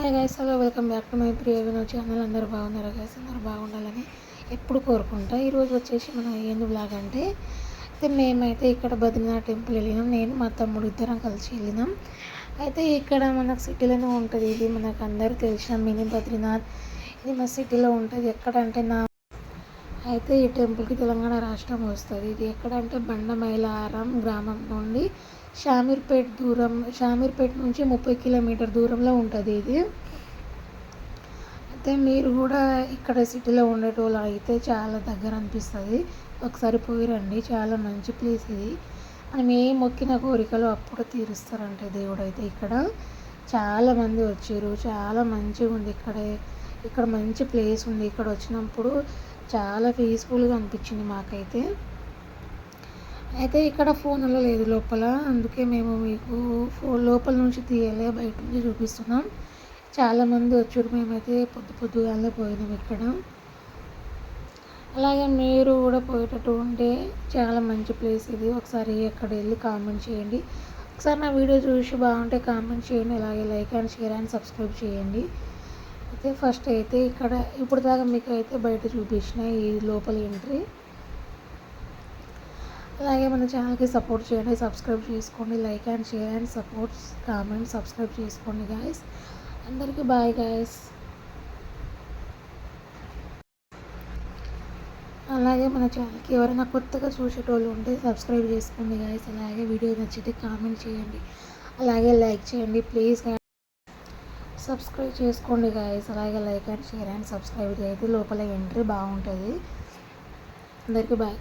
Hi guys hello welcome back to my Priya Vino channel అందరూ బాగున్నారు guys అందరూ బాగుండాలని ఎప్పుడు కోరుకుంటా. ఈరోజు వచ్చేసి మనం ఏంది బ్లాగ్ అంటే అయితే మేమైతే ఇక్కడ బద్రీనాథ్ టెంపుల్ వెళ్ళినాం. నేను మా తమ్ముడు ఇద్దరం కలిసి వెళ్ళినాం. అయితే ఇక్కడ మనకు సిటీలోనే ఉంటుంది. ఇది మనకు అందరూ తెలిసిన మినీ బద్రీనాథ్. ఇది మా సిటీలో ఉంటుంది. ఎక్కడంటే నా అయితే ఈ టెంపుల్కి తెలంగాణ రాష్ట్రం వస్తుంది. ఇది ఎక్కడంటే బండమైలారం గ్రామం నుండి షామీర్పేట్ దూరం షామీర్పేట్ నుంచి ముప్పై కిలోమీటర్ దూరంలో ఉంటుంది ఇది. అయితే మీరు కూడా ఇక్కడ సిటీలో ఉండేటోళ్ళు అయితే చాలా దగ్గర అనిపిస్తుంది. ఒకసారి పోయి రండి చాలా మంచి ప్లేస్ ఇది. మనం ఏ మొక్కిన కోరికలు అప్పుడు తీరుస్తారంటే దేవుడు అయితే ఇక్కడ చాలామంది వచ్చారు చాలా మంచిగా ఉంది ఇక్కడే. ఇక్కడ మంచి ప్లేస్ ఉంది. ఇక్కడ వచ్చినప్పుడు చాలా పీస్ఫుల్గా అనిపించింది మాకైతే. అయితే ఇక్కడ ఫోన్లో లేదు లోపల. అందుకే మేము మీకు ఫోన్ లోపల నుంచి తీయలే బయట నుంచి చూపిస్తున్నాం. చాలామంది వచ్చారు. మేమైతే పొద్దు పొద్దుగానే పోయినాం ఇక్కడ. అలాగే మీరు కూడా పోయేటట్టు ఉంటే చాలా మంచి ప్లేస్ ఇది. ఒకసారి అక్కడ వెళ్ళి కామెంట్ చేయండి. ఒకసారి నా వీడియో చూసి బాగుంటే కామెంట్ చేయండి. అలాగే like and share and subscribe చేయండి. అయితే ఫస్ట్ అయితే ఇక్కడ ఇప్పుడు దాకా మీకు అయితే బయట చూపించిన ఈ లోపల ఎంట్రీ అలాగే మన ఛానల్కి సపోర్ట్ చేయండి సబ్స్క్రైబ్ చేసుకోండి like and share and support comment subscribe చేసుకోండి గాయస్ అందరికీ బాయ్ గాయస్ అలాగే మన ఛానల్కి ఎవరైనా కొత్తగా చూసేటోళ్ళు ఉంటే సబ్స్క్రైబ్ చేసుకోండి గాయస్ అలాగే వీడియో నచ్చితే కామెంట్ చేయండి. అలాగే లైక్ చేయండి ప్లీజ్ సబ్స్క్రైబ్ చేసుకోండి గాయస్ అలాగే like and share and subscribe అయితే లోపల ఎంట్రీ బాగుంటుంది. అందరికీ బాయ్